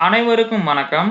அனைவருக்கும் வணக்கம்.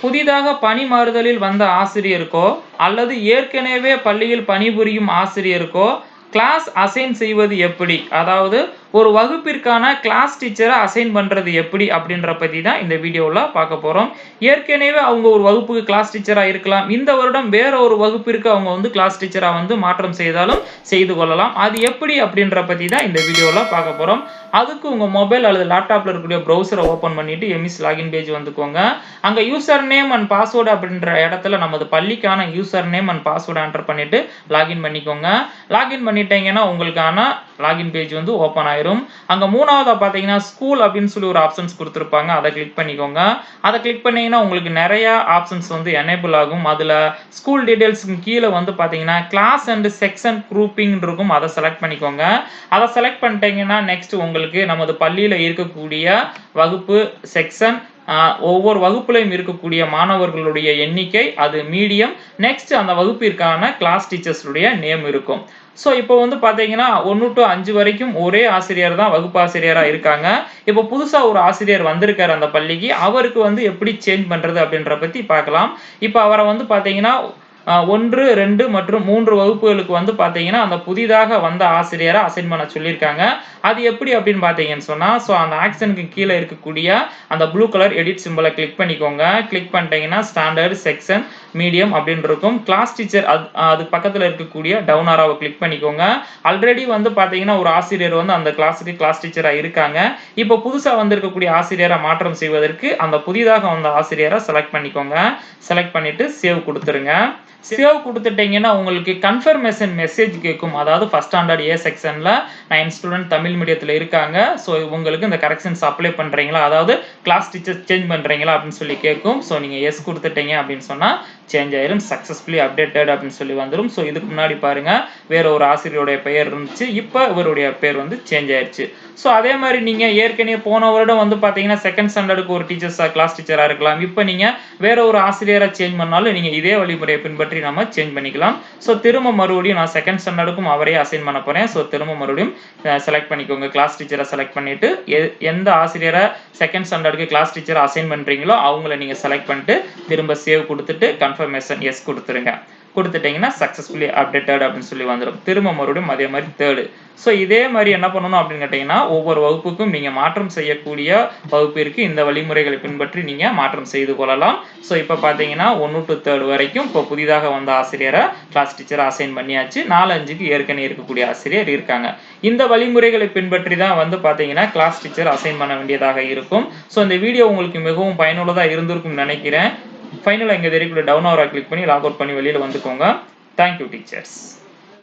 புதிதாக பணி மாறுதலில் வந்த ஆசிரியருக்கோ அல்லது ஏற்கனவே பள்ளியில் பணிபுரியும் ஆசிரியருக்கோ கிளாஸ் அசைன் செய்வது எப்படி? அதாவது ஒரு வகுப்பிற்கான கிளாஸ் டீச்சரை அசைன் பண்ணுறது எப்படி அப்படின்ற பற்றி தான் இந்த வீடியோவில் பார்க்க போகிறோம் ஏற்கனவே அவங்க ஒரு வகுப்புக்கு கிளாஸ் டீச்சராக இருக்கலாம். இந்த வருடம் வேற ஒரு வகுப்பிற்கு அவங்க வந்து கிளாஸ் டீச்சராக வந்து மாற்றம் செய்தாலும் செய்து கொள்ளலாம். அது எப்படி அப்படின்ற பற்றி தான் இந்த வீடியோவில் பார்க்க போகிறோம் அதுக்கு உங்கள் மொபைல் அல்லது லேப்டாப்பில் இருக்கக்கூடிய ப்ரௌசரை ஓப்பன் பண்ணிவிட்டு எம்இஸ் லாகின் பேஜ் வந்துக்கோங்க. அங்கே யூசர் நேம் அண்ட் பாஸ்வேர்டு அப்படின்ற இடத்துல நமது பள்ளிக்கான user name and password enter பண்ணிவிட்டு லாகின் பண்ணிக்கோங்க. லாகின் பண்ணிட்டீங்கன்னா உங்களுக்கான லாகின் பேஜ் வந்து ஓப்பன் ஆகிடும் ஆயிரும். அங்க மூணாவதா பாத்தீங்கன்னா ஸ்கூல் அப்படின்னு சொல்லி ஒரு ஆப்ஷன்ஸ் கொடுத்துருப்பாங்க. அதை கிளிக் பண்ணிக்கோங்க. அதை கிளிக் பண்ணீங்கன்னா உங்களுக்கு நிறைய ஆப்ஷன்ஸ் வந்து எனேபிள் ஆகும். அதுல ஸ்கூல் டீடைல்ஸ்க்கு கீழே வந்து பாத்தீங்கன்னா கிளாஸ் அண்ட் செக்ஷன் குரூப்பிங் இருக்கும். அதை செலக்ட் பண்ணிக்கோங்க. அதை செலக்ட் பண்ணிட்டீங்கன்னா நெக்ஸ்ட் உங்களுக்கு நமது பள்ளியில் இருக்கக்கூடிய வகுப்பு செக்ஷன் ஒவ்வொரு வகுப்புலையும் இருக்கக்கூடிய மாணவர்களுடைய எண்ணிக்கை அது மீடியம். நெக்ஸ்ட் அந்த வகுப்பிற்கான கிளாஸ் டீச்சர்ஸுடைய நேம் இருக்கும். ஸோ இப்போ வந்து பார்த்தீங்கன்னா ஒன்று டு அஞ்சு வரைக்கும் ஒரே ஆசிரியர் தான் வகுப்பு ஆசிரியராக இருக்காங்க. இப்போ புதுசாக ஒரு ஆசிரியர் வந்திருக்கார் அந்த பள்ளிக்கு. அவருக்கு வந்து எப்படி சேஞ்ச் பண்ணுறது அப்படின்ற பற்றி பார்க்கலாம். இப்போ அவரை வந்து பார்த்தீங்கன்னா ஒன்று ரெண்டு மற்றும் மூன்று வகுப்புகளுக்கு வந்து பார்த்தீங்கன்னா அந்த புதிதாக வந்த ஆசிரியரை அசைன் பண்ண சொல்லியிருக்காங்க. அது எப்படி அப்படின்னு பார்த்தீங்கன்னு சொன்னால் ஸோ அந்த ஆக்ஷனுக்கு கீழே இருக்கக்கூடிய அந்த ப்ளூ கலர் எடிட் சிம்பிளை கிளிக் பண்ணிக்கோங்க. கிளிக் பண்ணிட்டீங்கன்னா ஸ்டாண்டர்ட் செக்ஷன் மீடியம் அப்படின்னு இருக்கும். கிளாஸ் டீச்சர் அது அது பக்கத்தில் இருக்கக்கூடிய டவுன் ஆராவை கிளிக் பண்ணிக்கோங்க. ஆல்ரெடி வந்து பார்த்தீங்கன்னா ஒரு ஆசிரியர் வந்து அந்த கிளாஸுக்கு கிளாஸ் டீச்சராக இருக்காங்க. இப்போ புதுசாக வந்திருக்கக்கூடிய ஆசிரியரை மாற்றம் செய்வதற்கு அந்த புதிதாக வந்த ஆசிரியரை செலக்ட் பண்ணிக்கோங்க. செலக்ட் பண்ணிவிட்டு சேவ் கொடுத்துருங்க. சேவ் கொடுத்துட்டீங்கன்னா உங்களுக்கு கன்ஃபர்மேஷன் மெசேஜ் கேட்கும். அதாவது ஃபஸ்ட் ஸ்டாண்டர்ட் ஏ செக்ஷனில் நைன் ஸ்டூடெண்ட் தமிழ் மீடியத்தில் இருக்காங்க. ஸோ உங்களுக்கு இந்த கரெக்ஷன்ஸ் அப்ளை பண்ணுறீங்களா அதாவது கிளாஸ் டீச்சர் சேஞ்ச் பண்ணுறீங்களா அப்படின்னு சொல்லி கேட்கும். ஸோ நீங்கள் எஸ் கொடுத்துட்டீங்க அப்படின்னு சொன்னால் சேஞ்ச் ஆயிரும். சக்ஸஸ்ஃபுல்லி அப்டேட்டட் அப்படின்னு சொல்லி வந்துடும் ஸோ இதுக்கு முன்னாடி பாருங்க. வேற ஒரு ஆசிரியருடைய பெயர் இருந்துச்சு. இப்போ இவருடைய பேர் வந்து சேஞ்ச் ஆயிடுச்சு ஸோ அதே மாதிரி நீங்கள் ஏற்கனவே போன வருடம் வந்து பார்த்தீங்கன்னா செகண்ட் ஸ்டாண்டர்டுக்கு ஒரு டீச்சர்ஸாக கிளாஸ் டீச்சராக இருக்கலாம். இப்போ நீங்கள் வேற ஒரு ஆசிரியராக சேஞ்ச் பண்ணாலும் நீங்கள் இதே வழிமுறையை பின்பற்றி நம்ம சேஞ்ச் பண்ணிக்கலாம். ஸோ திரும்ப மறுபடியும் நான் செகண்ட் ஸ்டாண்டர்டுக்கும் அவரே அசைன் பண்ண போகிறேன் ஸோ திரும்ப மறுபடியும் செலக்ட் பண்ணிக்கோங்க. கிளாஸ் டீச்சரை செலக்ட் பண்ணிட்டு எந்த ஆசிரியரை செகண்ட் ஸ்டாண்டர்டுக்கு கிளாஸ் டீச்சரை அசைன் பண்ணுறீங்களோ அவங்கள நீங்கள் செலக்ட் பண்ணிட்டு திரும்ப சேவ் கொடுத்துட்டு கன்ஃபர்மேஷன் எஸ் கொடுத்துருங்க. கொடுத்துட்டீங்கன்னா சக்ஸஸ்ஃபுல்லி அப்டேட்டட் அப்படின்னு சொல்லி வந்துடும் திரும்ப மறுபடியும் அதே மாதிரி தேர்டு ஸோ இதே மாதிரி என்ன பண்ணணும் அப்படின்னு கேட்டிங்கன்னா ஒவ்வொரு வகுப்புக்கும் நீங்கள் மாற்றம் செய்யக்கூடிய வகுப்பிற்கு இந்த வழிமுறைகளை பின்பற்றி நீங்கள் மாற்றம் செய்து கொள்ளலாம். ஸோ இப்போ பார்த்தீங்கன்னா ஒன்று டு தேர்ட் வரைக்கும் இப்போ புதிதாக வந்த ஆசிரியரை கிளாஸ் டீச்சரை அசைன் பண்ணியாச்சு. நாலு அஞ்சுக்கு ஏற்கனவே இருக்கக்கூடிய ஆசிரியர் இருக்காங்க. இந்த வழிமுறைகளை பின்பற்றி தான் வந்து பார்த்தீங்கன்னா கிளாஸ் டீச்சர் அசைன் பண்ண வேண்டியதாக இருக்கும். ஸோ இந்த வீடியோ உங்களுக்கு மிகவும் பயனுள்ளதாக இருந்திருக்கும் நினைக்கிறேன். ஃபைனலாக இங்கே தெரியக்கூடிய டவுன் ஆரா கிளிக் பண்ணி லாக் அவுட் பண்ணி வெளியில் வந்துக்கோங்க. Thank you teachers